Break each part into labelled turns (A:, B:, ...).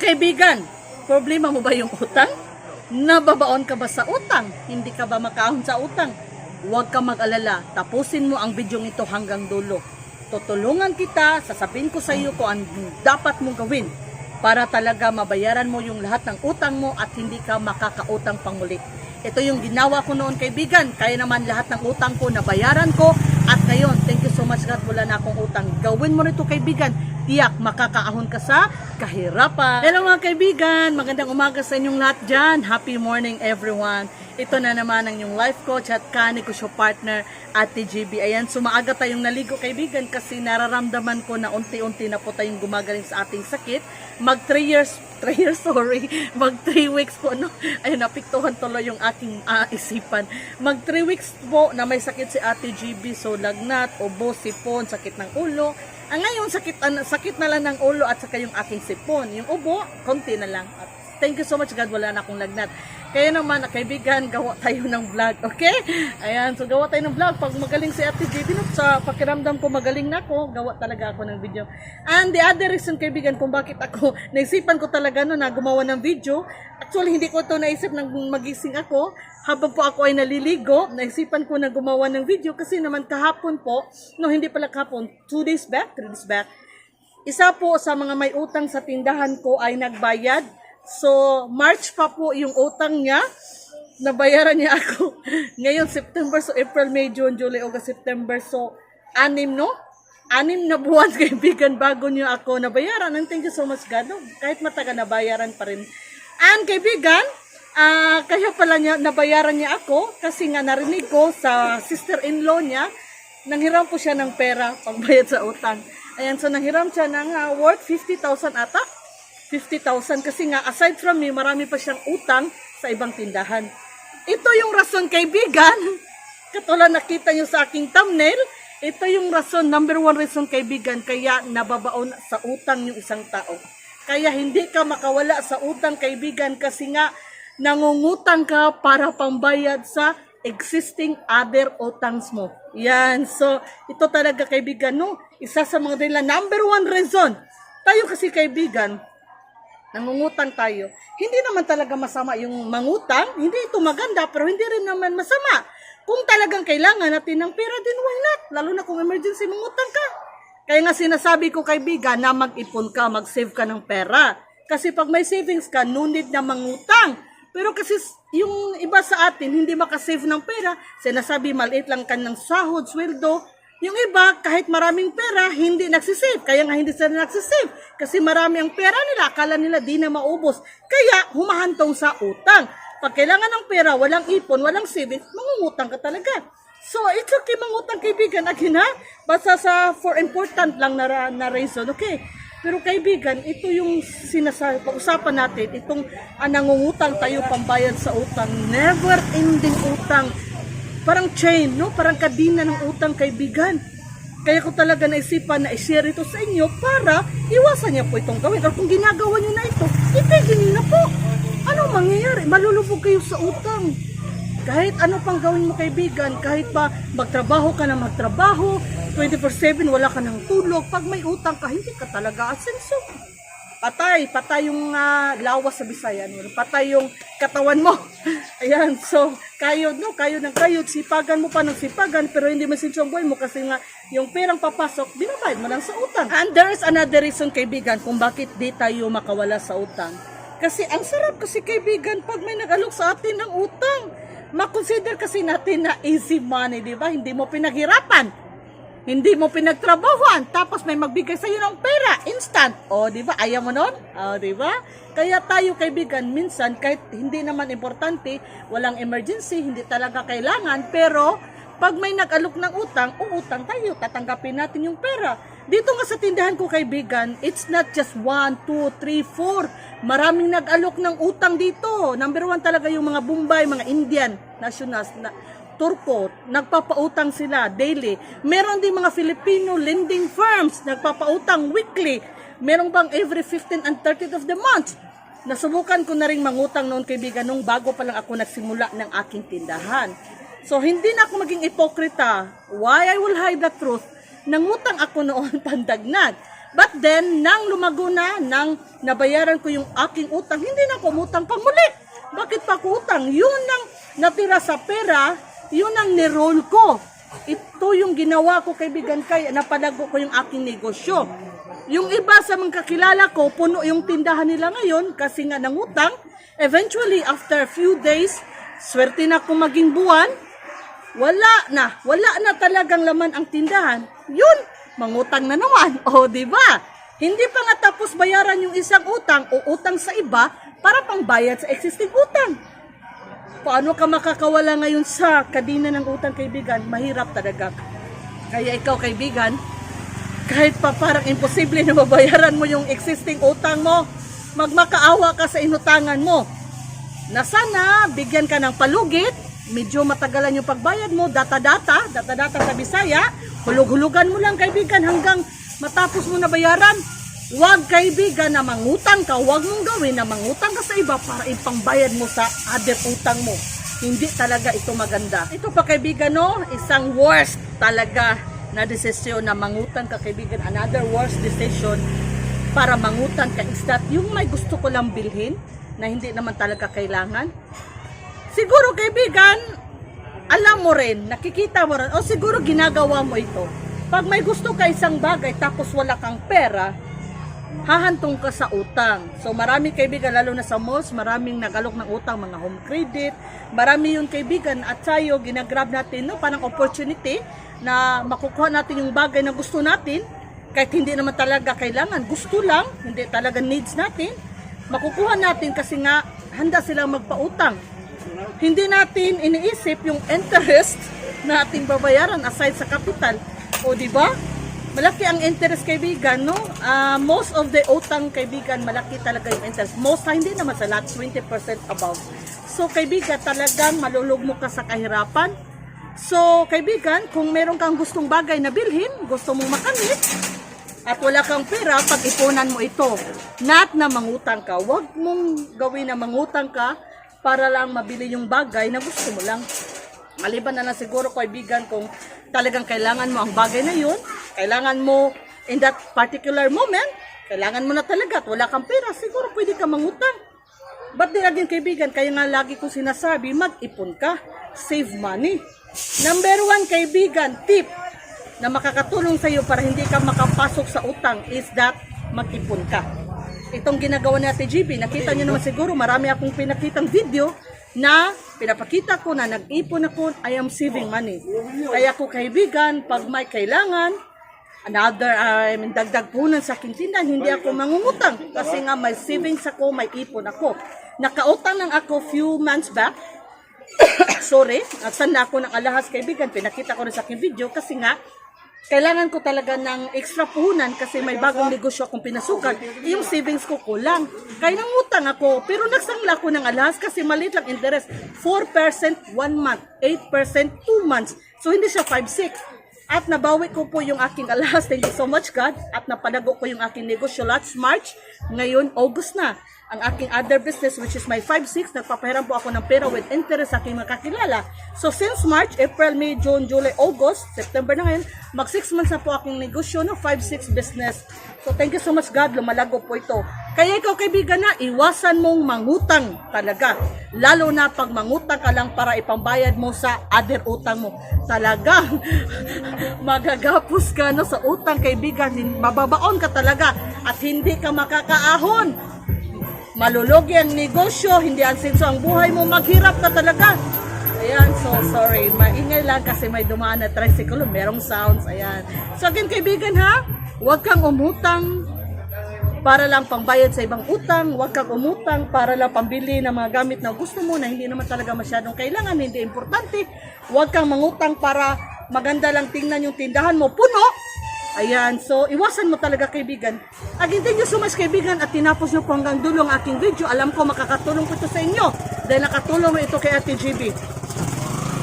A: Kaibigan, problema mo ba yung utang? Nababaon ka ba sa utang? Hindi ka ba makaahon sa utang? Huwag ka mag-alala, tapusin mo ang bidyong ito hanggang dulo. Tutulungan kita, sasabihin ko sa iyo kung ang dapat mong gawin para talaga mabayaran mo yung lahat ng utang mo at hindi ka makakautang pang muli. Ito yung ginawa ko noon kaibigan, kaya naman lahat ng utang ko nabayaran ko at ngayon, thank you so much God, wala na akong utang. Gawin mo nito kaibigan, tiyak makakaahon ka sa kahirapan. Hello mga kaibigan, magandang umaga sa inyong lahat dyan. Happy morning everyone. Ito na naman ang yung life coach at kani ko siya partner Ate GB. Ayan, sumaaga tayong naligo kaibigan kasi nararamdaman ko na unti-unti na po tayong gumagaling sa ating sakit. Mag 3 years, 3 years sorry, mag 3 weeks po no. Ayun, napiktuhan tuloy yung aking ah, isipan. Mag 3 weeks po na may sakit si Ate GB. So lagnat, ubo, sipon, sakit ng ulo. Ang ngayon, sakit, an- sakit na lang ng ulo at saka yung aking sipon. Yung ubo, konti na lang. At thank you so much God, wala na akong lagnat. Kaya naman, kaibigan, gawa tayo ng vlog, okay? Ayan, so gawa tayo ng vlog. Pag magaling si Ate JB, no, sa pakiramdam ko magaling na ako, gawa talaga ako ng video. And the other reason, kaibigan, kung bakit ako, naisipan ko talaga no, na gumawa ng video, actually, hindi ko to naisip nang magising ako, habang po ako ay naliligo, naisipan ko na gumawa ng video kasi naman kahapon po, no, hindi pala kahapon, two days back, three days back, isa po sa mga may utang sa tindahan ko ay nagbayad. So, March pa po yung utang niya. Nabayaran niya ako. Ngayon, September, so April, May, June, July, August, September. So, anim, no? Anim na buwan, kaibigan, bago niya ako nabayaran. And thank you so much, God. No? Kahit mataga, nabayaran pa rin. And kaibigan, ah kaya pala niya, nabayaran niya ako kasi nga narinig ko sa sister-in-law niya, nanghiram po siya ng pera pangbayad sa utang. Ayan, so nanghiram siya ng ah, worth 50,000 ata. 50,000 kasi nga aside from me, marami pa siyang utang sa ibang tindahan. Ito yung rason kaibigan. Katulad nakita nyo sa aking thumbnail, ito yung rason, number one reason kaibigan, kaya nababaon sa utang yung isang tao. Kaya hindi ka makawala sa utang kaibigan kasi nga nangungutang ka para pambayad sa existing other utangs mo. Yan. So, ito talaga kaibigan, no? Isa sa mga nila, number one reason. Tayo kasi kaibigan, nangungutang tayo. Hindi naman talaga masama yung mangutang. Hindi ito maganda, pero hindi rin naman masama. Kung talagang kailangan natin ng pera, din why not? Lalo na kung emergency, mangutang ka. Kaya nga sinasabi ko kaibigan na mag-ipon ka, mag-save ka ng pera. Kasi pag may savings ka, no need na mangutang. Pero kasi yung iba sa atin, hindi makasave ng pera. Sinasabi, maliit lang ka ng sahod, sweldo. Yung iba, kahit maraming pera, hindi nagsisave. Kaya nga hindi sila nagsisave. Kasi marami ang pera nila, akala nila di na maubos. Kaya humahantong sa utang. Pag kailangan ng pera, walang ipon, walang savings, mangungutang ka talaga. So, it's okay mangutang kaibigan. Again ha, basta sa for important lang na, na reason, okay? Pero kaibigan, ito yung sinasabi, pag-usapan natin, itong ah, nangungutang tayo pambayad sa utang, never ending utang. Parang chain, no? Parang kadina ng utang kaibigan. Kaya ko talaga naisipan na i-share ito sa inyo para iwasan niya po itong gawin. Or kung ginagawa niyo na ito, itigil niyo na po. Ano mangyayari? Malulubog kayo sa utang. Kahit ano pang gawin mo kaibigan, kahit pa magtrabaho ka na magtrabaho, 24-7 wala ka ng tulog, pag may utang ka, hindi ka talaga asenso. Patay, patay yung ah, lawas sa Bisaya, no? patay yung katawan mo. Ayan, so, kayod, no? Kayod ng kayod, sipagan mo pa ng sipagan, pero hindi masinso ang buhay mo kasi nga, yung perang papasok, binabayad mo lang sa utang. And there is another reason, kaibigan, kung bakit di tayo makawala sa utang. Kasi ang sarap kasi kaibigan pag may nag-alok sa atin ng utang. Makonsider kasi natin na easy money, di ba? Hindi mo pinaghirapan. Hindi mo pinagtrabahuan. Tapos may magbigay sa'yo ng pera. Instant. O, di ba? Ayaw mo nun? O, di ba? Kaya tayo kaibigan, minsan kahit hindi naman importante, walang emergency, hindi talaga kailangan, pero pag may nag-alok ng utang, uutang tayo, tatanggapin natin yung pera. Dito nga sa tindahan ko kaibigan, it's not just 1, 2, 3, 4. Maraming nag-alok ng utang dito. Number one talaga yung mga Bombay, mga Indian nationals na Turko, nagpapautang sila daily. Meron din mga Filipino lending firms, nagpapautang weekly. Meron bang every 15 and 30th of the month? Nasubukan ko na rin mangutang noon kaibigan nung bago pa lang ako nagsimula ng aking tindahan. So hindi na ako maging ipokrita. Why I will hide the truth? Nangutang ako noon pandagnag. But then, nang lumago na, nang nabayaran ko yung aking utang, hindi na ako umutang pang muli. Bakit pa utang? Yun ang natira sa pera, yun ang niroll ko. Ito yung ginawa ko kaibigan kay napalago ko yung aking negosyo. Yung iba sa mga kakilala ko, puno yung tindahan nila ngayon kasi nga nangutang. Eventually, after few days, swerte na akong maging buwan, wala na, wala na talagang laman ang tindahan. Yun, mangutang na naman. O, di ba? Hindi pa nga tapos bayaran yung isang utang o utang sa iba para pangbayad sa existing utang. Paano ka makakawala ngayon sa kadina ng utang kaibigan? Mahirap talaga. Kaya ikaw kaibigan, kahit pa parang imposible na mabayaran mo yung existing utang mo, magmakaawa ka sa inutangan mo. Na sana bigyan ka ng palugit, medyo matagalan yung pagbayad mo, data-data, data-data sa Bisaya, hulug-hulugan mo lang kaibigan hanggang matapos mo na bayaran. Huwag kaibigan na mangutang ka, huwag mong gawin na mangutang ka sa iba para ipangbayad mo sa other utang mo. Hindi talaga ito maganda. Ito pa kaibigan no, isang worst talaga na desisyon na mangutang ka kaibigan. Another worst decision para mangutang ka is that yung may gusto ko lang bilhin na hindi naman talaga kailangan. Siguro kaibigan, alam mo rin, nakikita mo rin, o siguro ginagawa mo ito. Pag may gusto ka isang bagay tapos wala kang pera, hahantong ka sa utang. So marami kaibigan, lalo na sa malls, maraming nagalok ng utang, mga home credit, marami yung kaibigan at tayo ginagrab natin, no, parang opportunity na makukuha natin yung bagay na gusto natin, kahit hindi naman talaga kailangan, gusto lang, hindi talaga needs natin, makukuha natin kasi nga handa silang magpautang. Hindi natin iniisip yung interest na ating babayaran aside sa capital. O di ba? Malaki ang interest kaibigan, no? Ah, most of the utang kaibigan, malaki talaga yung interest. Most, ah, hindi naman sa lahat, 20% above. So kaibigan, talagang malulugmo ka sa kahirapan. So kaibigan, kung meron kang gustong bagay na bilhin, gusto mong makamit, at wala kang pera, pag-ipunan mo ito. Not na mangutang ka. Huwag mong gawin na mangutang ka para lang mabili yung bagay na gusto mo lang. Maliban na lang siguro kaibigan kung talagang kailangan mo ang bagay na yun, kailangan mo in that particular moment, kailangan mo na talaga at wala kang pera, siguro pwede ka mangutang. But then again kaibigan, kaya nga lagi kong sinasabi, mag-ipon ka, save money. Number one kaibigan, tip na makakatulong sa iyo para hindi ka makapasok sa utang is that mag-ipon ka. Itong ginagawa ni Ate GB, nakita niyo naman siguro marami akong pinakitang video na pinapakita ko na nag-ipon ako, I am saving money. Kaya ko kaibigan, pag may kailangan, another, I mean, dagdag punan sa aking tindahan, hindi ako mangungutang. Kasi nga may savings ako, may ipon ako. Nakautang lang ako few months back, sorry, at sanda ako ng alahas kaibigan, pinakita ko rin sa aking video kasi nga, kailangan ko talaga ng extra puhunan kasi may bagong negosyo akong pinasukan. Yung savings ko kulang. Kaya nangutang ako, pero nagsangla ko ng alahas kasi maliit lang interest. 4% one month, 8% two months. So hindi siya 5-6. At nabawi ko po yung aking alahas. Thank you so much God. At napalago ko yung aking negosyo last March. Ngayon, August na ang aking other business which is my 5-6, nagpapahiram po ako ng pera with interest sa aking mga kakilala. So since March, April, May, June, July, August, September na ngayon, mag 6 months na po aking negosyo, no? 5-6 business. So thank you so much God, lumalago po ito. Kaya ikaw kaibigan na, iwasan mong mangutang talaga. Lalo na pag mangutang ka lang para ipambayad mo sa other utang mo. Talaga, magagapos ka no, sa utang kaibigan, mababaon ka talaga at hindi ka makakaahon malulugi ang negosyo, hindi ansinso ang buhay mo, maghirap ka talaga. Ayan, so sorry. Maingay lang kasi may dumaan na tricycle, merong sounds, ayan. So again, kaibigan ha, huwag kang umutang para lang pangbayad sa ibang utang, huwag kang umutang para lang pambili ng mga gamit na gusto mo na hindi naman talaga masyadong kailangan, hindi importante. Huwag kang mangutang para maganda lang tingnan yung tindahan mo, puno. Ayan, so iwasan mo talaga kaibigan. Again, thank you so much kaibigan at tinapos nyo po hanggang dulo ang aking video. Alam ko makakatulong po ito sa inyo dahil nakatulong ito kay Ate GB.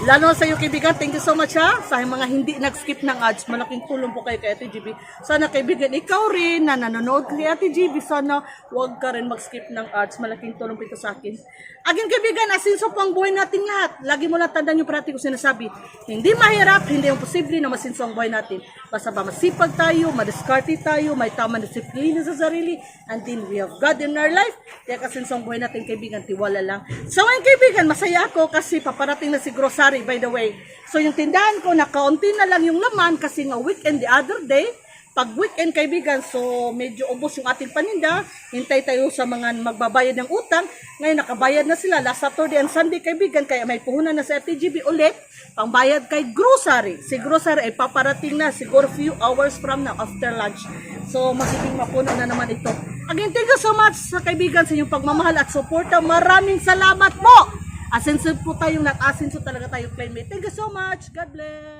A: Lalo sa iyo kaibigan, thank you so much ha. Sa mga hindi nag-skip ng ads, malaking tulong po kayo kay Ate GB. Sana kaibigan, ikaw rin na nanonood kay Ate GB, sana huwag ka rin mag-skip ng ads. Malaking tulong po ito sa akin. Aging kaibigan, asinso po ang buhay natin lahat. Lagi mo lang tandaan yung parati ko sinasabi. Hindi mahirap, hindi imposible na masinso ang buhay natin. Basta ba masipag tayo, madiskarte tayo, may tamang disiplina sa sarili, and then we have God in our life. Kaya kasinso ang buhay natin kaibigan, tiwala lang. So ngayon kaibigan, masaya ako kasi paparating na si grocery by the way. So yung tindahan ko na kaunti na lang yung laman kasi nga weekend the other day, pag weekend kaibigan, so medyo ubos yung ating paninda, hintay tayo sa mga magbabayad ng utang. Ngayon nakabayad na sila last Saturday and Sunday kaibigan, kaya may puhunan na sa FTGB ulit, pangbayad kay grocery. Si grocery ay paparating na siguro few hours from now after lunch. So magiging mapuno na naman ito. Again, thank you so much sa kaibigan sa inyong pagmamahal at suporta. Maraming salamat po! Asenso po tayong nat-asenso talaga tayo playmate. Thank you so much. God bless.